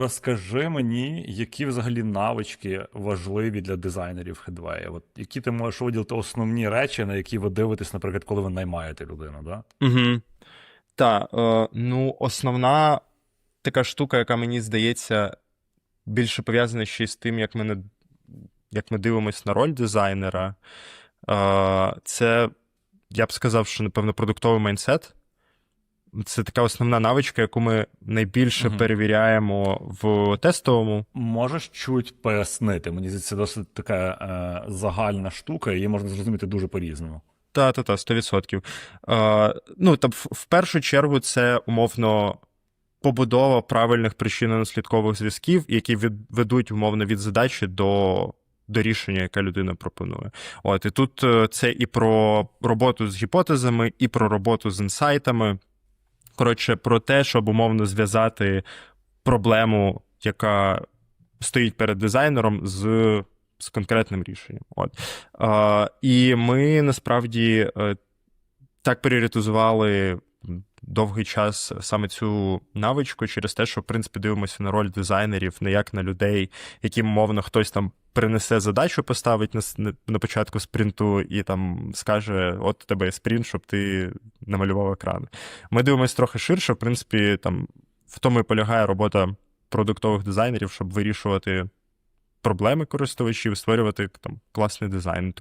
Розкажи мені, які взагалі навички важливі для дизайнерів Headway? От які ти можеш виділити основні речі, на які ви дивитесь, наприклад, коли ви наймаєте людину, да? Угу. Так, е, ну, основна така штука, яка мені здається, більше пов'язана ще й з тим, як ми, не- як ми дивимося на роль дизайнера, е, це, я б сказав, що, напевно, продуктовий майндсет. Це така основна навичка, яку ми найбільше Мгм. перевіряємо в тестовому. Можеш чуть пояснити? Мені здається, це досить така е, загальна штука, її можна зрозуміти дуже по-різному. Та, та, та, 100%. Е, ну, там, в, в першу чергу, це умовно побудова правильних причинно-наслідкових зв'язків, які від, ведуть умовно від задачі до, до рішення, яке людина пропонує. От, і тут е, це і про роботу з гіпотезами, і про роботу з інсайтами. Коротше, про те, щоб умовно зв'язати проблему, яка стоїть перед дизайнером, з, з конкретним рішенням. От. Е, і ми насправді е, так пріоритизували довгий час саме цю навичку через те, що в принципі дивимося на роль дизайнерів не як на людей, яким мовно хтось там принесе задачу, поставить на, на початку спринту і там скаже: от у тебе є спринт, щоб ти намалював екран. Ми дивимося трохи ширше, в принципі, там в тому і полягає робота продуктових дизайнерів, щоб вирішувати проблеми користувачів, створювати там класний дизайн.